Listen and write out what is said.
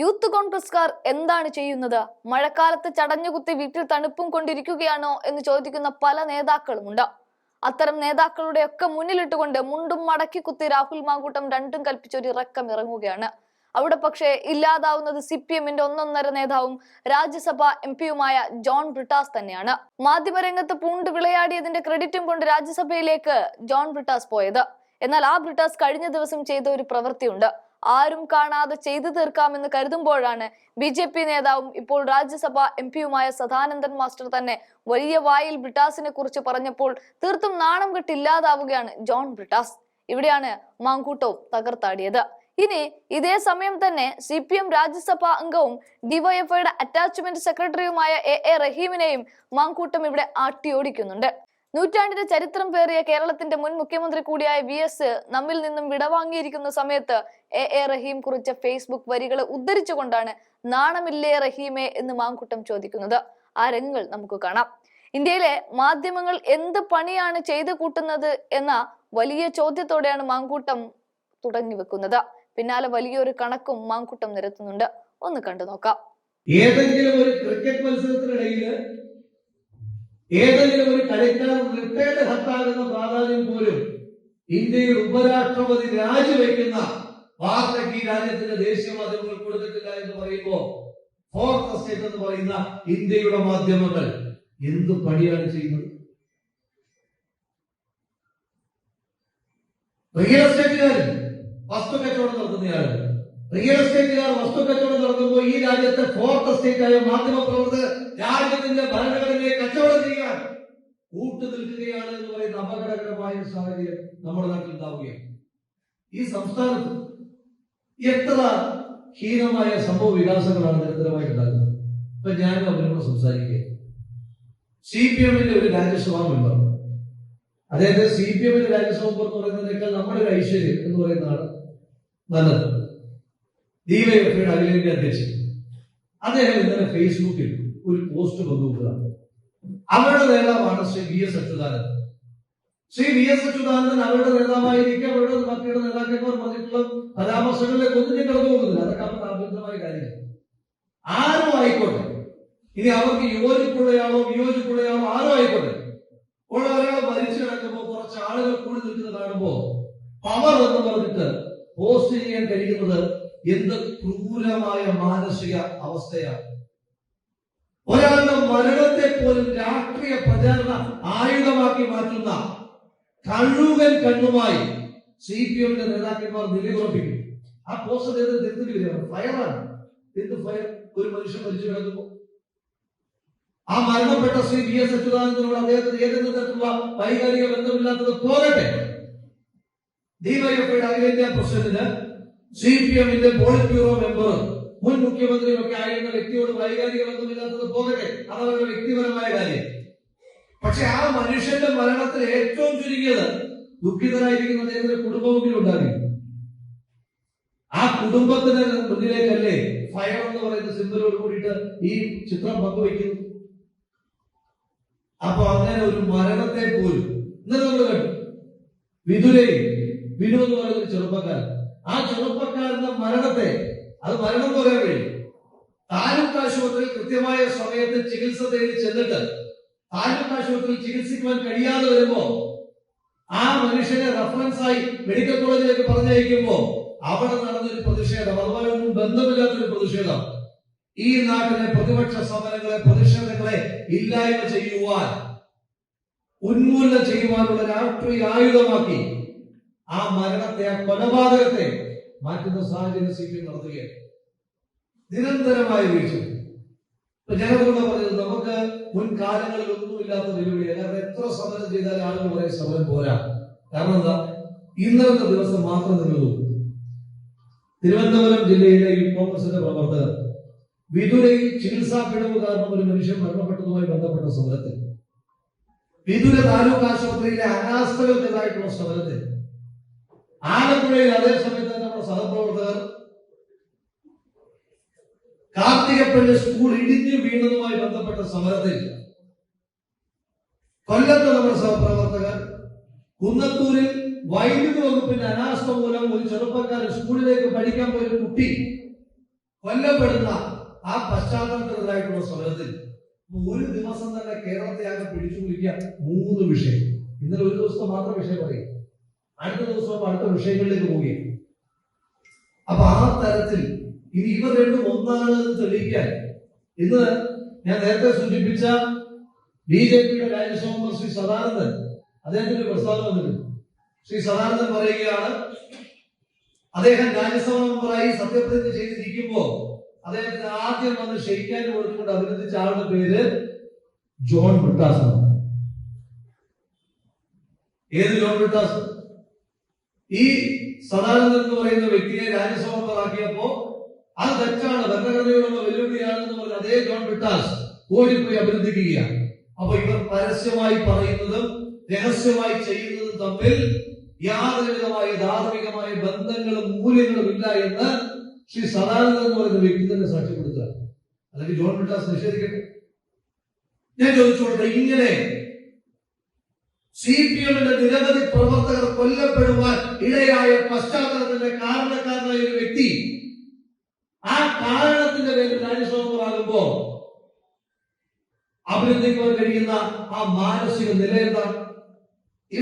Youth കോൺഗ്രസ്കാർ എന്താണ് ചെയ്യുന്നത്? മഴക്കാലത്ത് ചടഞ്ഞുകുത്തി വീട്ടിൽ തണുപ്പും കൊണ്ടിരിക്കുകയാണോ എന്ന് ചോദിക്കുന്ന പല നേതാക്കളുമുണ്ട്. അത്തരം നേതാക്കളുടെ ഒക്കെ മുന്നിലിട്ടുകൊണ്ട് മുണ്ടും മടക്കി കുത്തി രാഹുൽ മാങ്കൂട്ടം രണ്ടും കൽപ്പിച്ചൊരു ഇറക്കം ഇറങ്ങുകയാണ്. അവിടെ പക്ഷേ ഇല്ലാതാവുന്നത് സി പി എമ്മിന്റെ ഒന്നൊന്നര നേതാവും രാജ്യസഭ എം പിയുമായ ജോൺ ബ്രിട്ടാസ് തന്നെയാണ്. മാധ്യമരംഗത്ത് പൂണ്ട് വിളയാടിയതിന്റെ ക്രെഡിറ്റും കൊണ്ട് രാജ്യസഭയിലേക്ക് ജോൺ ബ്രിട്ടാസ് പോയത്. എന്നാൽ ആ ബ്രിട്ടാസ് കഴിഞ്ഞ ദിവസം ചെയ്ത ഒരു പ്രവൃത്തിയുണ്ട്. ആരും കാണാതെ ചെയ്തു തീർക്കാമെന്ന് കരുതുമ്പോഴാണ് ബി ജെ പി നേതാവും ഇപ്പോൾ രാജ്യസഭ എം പിയുമായ സദാനന്ദൻ മാസ്റ്റർ തന്നെ വലിയ വായിൽ ബ്രിട്ടാസിനെ കുറിച്ച് പറഞ്ഞപ്പോൾ തീർത്തും നാണം കെട്ടില്ലാതാവുകയാണ് ജോൺ ബ്രിട്ടാസ്. ഇവിടെയാണ് മാങ്കൂട്ടവും തകർത്താടിയത്. ഇനി ഇതേ സമയം തന്നെ സി പി എം രാജ്യസഭാ അംഗവും ഡിവൈഎഫ്ഐയുടെ അറ്റാച്ച്മെന്റ് സെക്രട്ടറിയുമായ എ എ റഹീമിനെയും മാങ്കൂട്ടം ഇവിടെ ആട്ടിയോടിക്കുന്നുണ്ട്. നൂറ്റാണ്ടിന്റെ ചരിത്രം പേറിയ കേരളത്തിന്റെ മുൻ മുഖ്യമന്ത്രി കൂടിയായ വി എസ് നമ്മിൽ നിന്നും വിടവാങ്ങിയിരിക്കുന്ന സമയത്ത് എ എ റഹീം കുറിച്ച ഫേസ്ബുക്ക് വരികളെ ഉദ്ധരിച്ചുകൊണ്ടാണ് നാണമില്ലേ റഹീമെ എന്ന് മാങ്കുട്ടം ചോദിക്കുന്നത്. ആ രംഗങ്ങൾ നമുക്ക് കാണാം. ഇന്ത്യയിലെ മാധ്യമങ്ങൾ എന്ത് പണിയാണ് ചെയ്തു കൂട്ടുന്നത് എന്ന വലിയ ചോദ്യത്തോടെയാണ് മാങ്കൂട്ടം തുടങ്ങി വെക്കുന്നത്. പിന്നാലെ വലിയൊരു കണക്കും മാങ്കൂട്ടം നിരത്തുന്നുണ്ട്. ഒന്ന് കണ്ടു നോക്കാം. ഏതെങ്കിലും ഒരു ക്രിക്കറ്റ് മത്സരത്തിനിടയിൽ ഏതെങ്കിലും ഒരു കളിക്കാരൻ റിട്ടയർഡ് ഹത്താകുന്ന പ്രാധാന്യം പോലും ഇന്ത്യയിൽ ഉപരാഷ്ട്രപതി രാജിവെക്കുന്ന വാർത്തയ്ക്ക് ഈ രാജ്യത്തിന്റെ ദേശീയ മാധ്യമങ്ങൾ കൊടുത്തിട്ടില്ല എന്ന് പറയുമ്പോൾ ഫോർത്ത് സ്റ്റേറ്റ് എന്ന് പറയുന്ന ഇന്ത്യയുടെ മാധ്യമങ്ങൾ എന്ത് പണിയാണ് ചെയ്യുന്നത്? റിയൽ എസ്റ്റേറ്റുകാരൻ വസ്തു കച്ചവടം നടത്തുന്നയാൾ റിയൽ എസ്റ്റേറ്റുകാർ വസ്തു കച്ചവടം നടത്തുമ്പോൾ ഈ രാജ്യത്തെ ഫോർത്ത് എസ്റ്റേറ്റ് ആയ മാധ്യമ പ്രവർത്തകർ രാജ്യത്തിന്റെ ഭരണഘടനയെ കച്ചവടം ചെയ്യാൻ കൂട്ടു നിൽക്കുകയാണ് എന്ന് പറയുന്ന അപകടകരമായ സാഹചര്യം നമ്മുടെ നാട്ടിൽ ഉണ്ടാവുകയാണ്. ഈ സംസ്ഥാനത്ത് എത്ര ഹീനമായ സംഭവ വികാസങ്ങളാണ് നിരന്തരമായി ഉണ്ടാകുന്നത്? ഇപ്പൊ ഞാൻ അവരോട് സംസാരിക്കുക സി പി എമ്മിന്റെ ഒരു രാജ്യസഭാ മെമ്പർ അതായത് സി പി എമ്മിന്റെ രാജ്യസഭ എന്ന് പറയുന്നതിനേക്കാൾ നമ്മുടെ ഒരു ഐശ്വര്യം എന്ന് പറയുന്നതാണ് നല്ലത്. ഡിവൈഎഫ്ഐയുടെ അഖിലേന്ത്യാ അധ്യക്ഷൻ അദ്ദേഹം ഇന്നലെ ഫേസ്ബുക്കിൽ ഒരു പോസ്റ്റ് പങ്കുവെക്കുകയാണ് അവരുടെ നേതാവാണ് Shri V S Achuthanandan. Shri V S Achuthanandan അവരുടെ നേതാവായിരിക്കും അവരുടെ പാർട്ടിയുടെ നേതാക്കന്മാർ പറഞ്ഞിട്ടുള്ള പരാമർശങ്ങളിലേക്ക് ഒന്നും ഞാൻ കടന്നു പോകുന്നില്ല അതൊക്കെ അവരുടെ ആഭ്യന്തരമായ കാര്യങ്ങൾ. ആരും ആയിക്കോട്ടെ. ഇനി അവർക്ക് യോജിപ്പുള്ളയാളോ വിയോജിപ്പുള്ളയാളോ ആരും ആയിക്കോട്ടെ. ഉള്ള ഒരാൾ മരിച്ചു കിടക്കുമ്പോൾ കുറച്ച് ആളുകൾ കൂടി നിൽക്കുന്നത് കാണുമ്പോൾ പവർ എന്ന് പറഞ്ഞിട്ട് പോസ്റ്റ് ചെയ്യാൻ കഴിയുന്നത് എന്ത് ക്രൂരമായ മാനസിക അവസ്ഥയാണ്. ഒരാളുടെ മരണത്തെ പോലും രാഷ്ട്രീയ പ്രചാരണ ആയുധമാക്കി മാറ്റുന്ന കഴുകൻ കണ്ണുമായി സി പി എമ്മിന്റെ നേതാക്കന്മാർ നിലയുറപ്പിക്കും ആ പോസ്റ്റ് എന്ത് വരികയാണ് ഫയറാണ് എന്ത് ഫയർ ഒരു മനുഷ്യൻ മരിച്ചു കിടക്കുമ്പോൾ ആ മരണപ്പെട്ട ശ്രീ വി എസ് അച്യുതാനന്ദനോട് അദ്ദേഹത്തിന് ഏതെങ്കിലും തരത്തിലുള്ള വൈകാരിക ബന്ധമില്ലാത്തത് പോകട്ടെ ഡിവൈഎഫ്ഐയുടെ അഖിലേന്ത്യാ പ്രസിഡന്റിന് സി പി എമ്മിന്റെ പോളിറ്റ് ബ്യൂറോ മെമ്പർ മുൻ മുഖ്യമന്ത്രിയൊക്കെ ആയിരുന്ന വ്യക്തിയോട് വൈകാരിക ബന്ധമില്ലാത്തത് പോകട്ടെ. അത് അവരുടെ വ്യക്തിപരമായ കാര്യം. പക്ഷെ ആ മനുഷ്യന്റെ മരണത്തിൽ ഏറ്റവും ചുരുങ്ങിയത് ദുഃഖിതരായിരിക്കുന്ന അദ്ദേഹത്തിന്റെ കുടുംബമെങ്കിലും ഉണ്ടാകും ആ കുടുംബത്തിന്റെ മുന്നിലേക്കല്ലേ ഫയർ എന്ന് പറയുന്ന സിംബലോട് കൂടിയിട്ട് ഈ ചിത്രം പങ്കുവയ്ക്കുന്നു. അപ്പൊ അങ്ങനെ ഒരു മരണത്തെ പോലും ഇന്നലെ നമ്മൾ കണ്ടു. വിദുരയിൽ വിനു എന്ന് പറയുന്ന ചെറുപ്പക്കാരൻ ആ ചെറുപ്പക്കാരന്റെ മരണത്തെ അത് മരണം പോലെ കഴിയും. താലൂക്ക് ആശുപത്രിയിൽ കൃത്യമായ സമയത്ത് ചികിത്സ തേടി ചെന്നിട്ട് താലൂക്ക് ആശുപത്രിയിൽ ചികിത്സിക്കുവാൻ കഴിയാതെ വരുമ്പോ ആ മനുഷ്യനെ റഫറൻസ് ആയി മെഡിക്കൽ കോളേജിലേക്ക് പറഞ്ഞയക്കുമ്പോ അവിടെ നടന്നൊരു പ്രതിഷേധം. അതുപോലെ ഒന്നും ബന്ധമില്ലാത്തൊരു പ്രതിഷേധം. ഈ നാട്ടിലെ പ്രതിപക്ഷ സമരങ്ങളെ പ്രതിഷേധങ്ങളെ ഇല്ലായ്മ ചെയ്യുവാൻ ഉന്മൂലനം ചെയ്യുവാനുള്ള രാഷ്ട്രീയ ആയുധമാക്കി ആ മരണത്തെ ആ കൊലപാതകത്തെ മാറ്റുന്ന സാഹചര്യം സി പി എം നടത്തുകയാണ്. നിരന്തരമായ വീഴ്ച. ജനങ്ങളോട് പറഞ്ഞത് നമുക്ക് മുൻകാലങ്ങളിൽ ഒന്നുമില്ലാത്ത വെല്ലുവിളിയാണ്. കാരണം എത്ര സമരം ചെയ്താലും ആളുകൾ പറയും സമരം പോരാ. കാരണം എന്താ? ഇന്നലത്തെ ദിവസം മാത്രം നിങ്ങൾ തിരുവനന്തപുരം ജില്ലയിലെ ഈ കോൺഗ്രസിന്റെ പ്രവർത്തകർ വിതുരയിൽ ചികിത്സാ പിഴവ് കാരണം ഒരു മനുഷ്യൻ മരണപ്പെട്ടതുമായി ബന്ധപ്പെട്ട സമരത്തിൽ. വിതുര താലൂക്ക് ആശുപത്രിയിലെ അനാസ്ഥകൾക്കെതിരായിട്ടുള്ള സമരത്തിൽ ആലപ്പുഴയിൽ അതേ സമയത്ത് നമ്മുടെ സഹപ്രവർത്തകർ കാർത്തികപ്പള്ളി സ്കൂൾ ഇടിഞ്ഞു വീണതുമായി ബന്ധപ്പെട്ട സമരത്തിൽ കൊല്ലത്ത് നമ്മുടെ സഹപ്രവർത്തകർ കുന്നത്തൂരിൽ വൈദ്യുതി വകുപ്പിന്റെ അനാസ്ഥ മൂലം ഒരു ചെറുപ്പക്കാരൻ സ്കൂളിലേക്ക് പഠിക്കാൻ പോയൊരു കുട്ടി കൊല്ലപ്പെടുന്ന ആ പശ്ചാത്തലത്തിലുണ്ടായിട്ടുള്ള സമരത്തിൽ. ഒരു ദിവസം തന്നെ കേരളത്തെ ആകെ പിടിച്ചു കുളിക്കുക മൂന്ന് വിഷയം. ഇന്നലെ ഒരു ദിവസത്തെ മാത്രം വിഷയം പറയും. അടുത്ത ദിവസം അടുത്ത വിഷയങ്ങളിലേക്ക് പോവുകയാണ്. അപ്പൊ ആ തരത്തിൽ ഇനി ഇവ രണ്ടും ഒന്നാണ് എന്ന് തെളിയിക്കാൻ ഇന്ന് ഞാൻ നേരത്തെ സൂചിപ്പിച്ച ബി ജെ പിയുടെ രാജ്യസഭാ ശ്രീ സദാനന്ദൻ അദ്ദേഹത്തിന്റെ പ്രസ്താവന വന്നിട്ടുണ്ട്. ശ്രീ സദാനന്ദൻ പറയുകയാണ് അദ്ദേഹം രാജ്യസഭാ സത്യപ്രതിജ്ഞ ചെയ്തിരിക്കുമ്പോ അദ്ദേഹത്തിന് ആദ്യം വന്ന് ക്ഷയിക്കാൻ കൊടുത്തുകൊണ്ട് അഭിനന്ദിച്ച ആളുടെ പേര് ജോൺ ബ്രിട്ടാസ്. ഏത് ജോൺ ബ്രിട്ടാസ്? ഈ സദാനന്ദൻ എന്ന് പറയുന്ന വ്യക്തിയെ രാജ്യസഭ അത് തെറ്റാണ്. ഭരണഘടനയോടുള്ള വെല്ലുവിളിയാണെന്ന് പറഞ്ഞ അതേ ജോൺ ബ്രിട്ടാസ് ഓടിപ്പോയി അഭിനന്ദിക്കുകയാണ്. അപ്പൊ ഇവർ പരസ്യമായി പറയുന്നതും രഹസ്യമായി ചെയ്യുന്നതും തമ്മിൽ യാതൊരുതമായ ധാർമ്മികമായ ബന്ധങ്ങളും മൂല്യങ്ങളും ഇല്ല എന്ന് ശ്രീ സദാനന്ദൻ എന്ന് പറയുന്ന വ്യക്തി തന്നെ സാക്ഷ്യപ്പെടുത്തുക. അല്ലെങ്കിൽ ജോൺ ബ്രിട്ടാസ് നിഷേധിക്കട്ടെ? ഞാൻ ചോദിച്ചോട്ടെ ഇങ്ങനെ സി പി എമ്മിന്റെ നിരവധി പ്രവർത്തകർ കൊല്ലപ്പെടുവാൻ ഇടയായ പശ്ചാത്തലത്തിന്റെ കാരണക്കാരനായ ഒരു വ്യക്തി. ആ കാരണത്തിന്റെ പേരിൽ രാജ്യസഭമാകുമ്പോ അഭിനന്ദിക്കുവാൻ കഴിയുന്ന ആ മാനസിക നില എന്താണ്